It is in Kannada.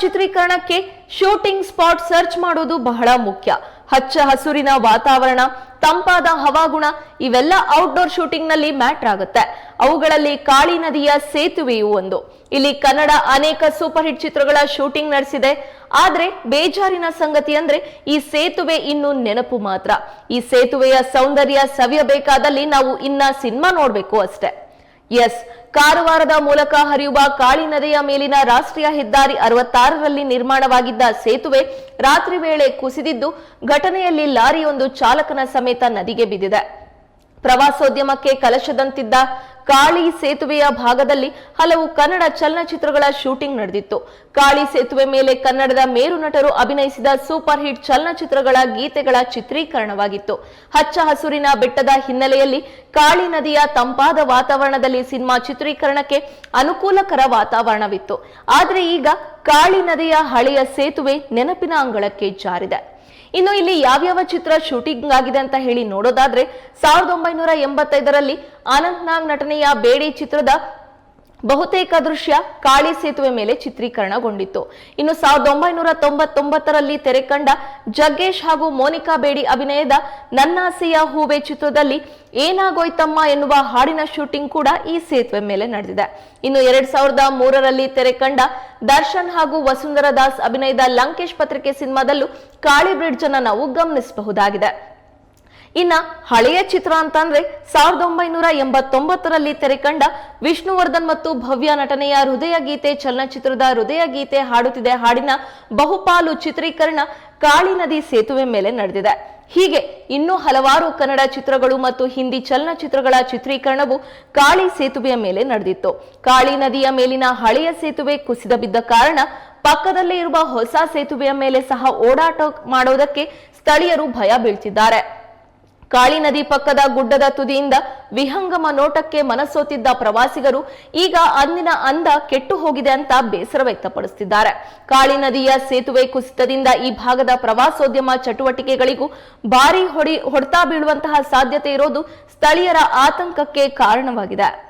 ಚಿತ್ರೀಕರಣಕ್ಕೆ ಶೂಟಿಂಗ್ ಸ್ಪಾಟ್ ಸರ್ಚ್ ಮಾಡೋದು ಬಹಳ ಮುಖ್ಯ. ಹಚ್ಚ ಹಸುರಿನ ವಾತಾವರಣ, ತಂಪಾದ ಹವಾಗುಣ ಇವೆಲ್ಲ ಔಟ್ಡೋರ್ ಶೂಟಿಂಗ್ನಲ್ಲಿ ಮ್ಯಾಟ್ರ್ ಆಗುತ್ತೆ. ಅವುಗಳಲ್ಲಿ ಕಾಳಿ ನದಿಯ ಸೇತುವೆಯೂ ಒಂದು. ಇಲ್ಲಿ ಕನ್ನಡ ಅನೇಕ ಸೂಪರ್ ಹಿಟ್ ಚಿತ್ರಗಳ ಶೂಟಿಂಗ್ ನಡೆಸಿದೆ. ಆದ್ರೆ ಬೇಜಾರಿನ ಸಂಗತಿ ಅಂದ್ರೆ ಈ ಸೇತುವೆ ಇನ್ನು ನೆನಪು ಮಾತ್ರ. ಈ ಸೇತುವೆಯ ಸೌಂದರ್ಯ ಸವಿಯಬೇಕಾದಲ್ಲಿ ನಾವು ಇನ್ನ ಸಿನಿಮಾ ನೋಡ್ಬೇಕು ಅಷ್ಟೇ. ಎಸ್, ಕಾರವಾರದ ಮೂಲಕ ಹರಿಯುವ ಕಾಳಿ ನದಿಯ ಮೇಲಿನ ರಾಷ್ಟ್ರೀಯ ಹೆದ್ದಾರಿ ಅರವತ್ತಾರರಲ್ಲಿ ನಿರ್ಮಾಣವಾಗಿದ್ದ ಸೇತುವೆ ರಾತ್ರಿ ವೇಳೆ ಕುಸಿದಿದ್ದು, ಘಟನೆಯಲ್ಲಿ ಲಾರಿಯೊಂದು ಚಾಲಕನ ಸಮೇತ ನದಿಗೆ ಬಿದ್ದಿದೆ. ಪ್ರವಾಸೋದ್ಯಮಕ್ಕೆ ಕಲಶದಂತಿದ್ದ ಕಾಳಿ ಸೇತುವೆಯ ಭಾಗದಲ್ಲಿ ಹಲವು ಕನ್ನಡ ಚಲನಚಿತ್ರಗಳ ಶೂಟಿಂಗ್ ನಡೆದಿತ್ತು. ಕಾಳಿ ಸೇತುವೆ ಮೇಲೆ ಕನ್ನಡದ ಮೇರು ನಟರು ಅಭಿನಯಿಸಿದ ಸೂಪರ್ ಹಿಟ್ ಚಲನಚಿತ್ರಗಳ ಗೀತೆಗಳ ಚಿತ್ರೀಕರಣವಾಗಿತ್ತು. ಹಚ್ಚ ಹಸುರಿನ ಬೆಟ್ಟದ ಹಿನ್ನೆಲೆಯಲ್ಲಿ ಕಾಳಿ ನದಿಯ ತಂಪಾದ ವಾತಾವರಣದಲ್ಲಿ ಸಿನಿಮಾ ಚಿತ್ರೀಕರಣಕ್ಕೆ ಅನುಕೂಲಕರ ವಾತಾವರಣವಿತ್ತು. ಆದರೆ ಈಗ ಕಾಳಿ ನದಿಯ ಹಳೆಯ ಸೇತುವೆ ನೆನಪಿನ ಅಂಗಳಕ್ಕೆ ಜಾರಿದೆ. ಇನ್ನು ಇಲ್ಲಿ ಯಾವ್ಯಾವ ಚಿತ್ರ ಶೂಟಿಂಗ್ ಆಗಿದೆ ಅಂತ ಹೇಳಿ ನೋಡೋದಾದ್ರೆ ಸಾವಿರದ ಒಂಬೈನೂರ ಎಂಬತ್ತೈದರಲ್ಲಿ ಅನಂತ್ನಾಗ್ ನಟನೆಯ ಬೇಡಿ ಚಿತ್ರದ ಬಹುತೇಕ ದೃಶ್ಯ ಕಾಳಿ ಸೇತುವೆ ಮೇಲೆ ಚಿತ್ರೀಕರಣಗೊಂಡಿತ್ತು. ಇನ್ನು ಸಾವಿರದ ಒಂಬೈನೂರ ತೊಂಬತ್ತೊಂಬತ್ತರಲ್ಲಿ ತೆರೆ ಕಂಡ ಜಗ್ಗೇಶ್ ಹಾಗೂ ಮೋನಿಕಾ ಬೇಡಿ ಅಭಿನಯದ ನನ್ನಾಸೆಯ ಹೂವೆ ಚಿತ್ರದಲ್ಲಿ ಏನಾಗೋಯ್ತಮ್ಮ ಎನ್ನುವ ಹಾಡಿನ ಶೂಟಿಂಗ್ ಕೂಡ ಈ ಸೇತುವೆ ಮೇಲೆ ನಡೆದಿದೆ. ಇನ್ನು ಎರಡ್ ಸಾವಿರದ ಮೂರರಲ್ಲಿ ತೆರೆ ಕಂಡ ದರ್ಶನ್ ಹಾಗೂ ವಸುಂಧರಾ ದಾಸ್ ಅಭಿನಯದ ಲಂಕೇಶ್ ಪತ್ರಿಕೆ ಸಿನಿಮಾದಲ್ಲೂ ಕಾಳಿ ಬ್ರಿಡ್ಜ್ ಅನ್ನು ನಾವು ಗಮನಿಸಬಹುದಾಗಿದೆ. ಇನ್ನ ಹಳೆಯ ಚಿತ್ರ ಅಂತಂದ್ರೆ ಸಾವಿರದ ಒಂಬೈನೂರ ಎಂಬತ್ತೊಂಬತ್ತರಲ್ಲಿ ತೆರೆಕಂಡ ವಿಷ್ಣುವರ್ಧನ್ ಮತ್ತು ಭವ್ಯ ನಟನೆಯ ಹೃದಯ ಗೀತೆ ಚಲನಚಿತ್ರದ ಹೃದಯ ಗೀತೆ ಹಾಡುತ್ತಿದೆ. ಹಾಡಿನ ಬಹುಪಾಲು ಚಿತ್ರೀಕರಣ ಕಾಳಿ ನದಿ ಸೇತುವೆ ಮೇಲೆ ನಡೆದಿದೆ. ಹೀಗೆ ಇನ್ನೂ ಹಲವಾರು ಕನ್ನಡ ಚಿತ್ರಗಳು ಮತ್ತು ಹಿಂದಿ ಚಲನಚಿತ್ರಗಳ ಚಿತ್ರೀಕರಣವು ಕಾಳಿ ಸೇತುವೆಯ ಮೇಲೆ ನಡೆದಿತ್ತು. ಕಾಳಿ ನದಿಯ ಮೇಲಿನ ಹಳೆಯ ಸೇತುವೆ ಕುಸಿದ ಬಿದ್ದ ಕಾರಣ ಪಕ್ಕದಲ್ಲೇ ಇರುವ ಹೊಸ ಸೇತುವೆಯ ಮೇಲೆ ಸಹ ಓಡಾಟ ಮಾಡೋದಕ್ಕೆ ಸ್ಥಳೀಯರು ಭಯ ಬೀಳ್ತಿದ್ದಾರೆ. ಕಾಳಿ ನದಿ ಪಕ್ಕದ ಗುಡ್ಡದ ತುದಿಯಿಂದ ವಿಹಂಗಮ ನೋಟಕ್ಕೆ ಮನಸೋತಿದ್ದ ಪ್ರವಾಸಿಗರು ಈಗ ಅಂದಿನ ಅಂದ ಕೆಟ್ಟು ಹೋಗಿದೆ ಅಂತ ಬೇಸರ ವ್ಯಕ್ತಪಡಿಸುತ್ತಿದ್ದಾರೆ. ಕಾಳಿ ನದಿಯ ಸೇತುವೆ ಕುಸಿತದಿಂದ ಈ ಭಾಗದ ಪ್ರವಾಸೋದ್ಯಮ ಚಟುವಟಿಕೆಗಳಿಗೂ ಭಾರಿ ಹೊಡಿ ಹೊಡೆತ ಬೀಳುವಂತಹ ಸಾಧ್ಯತೆ ಇರೋದು ಸ್ಥಳೀಯರ ಆತಂಕಕ್ಕೆ ಕಾರಣವಾಗಿದೆ.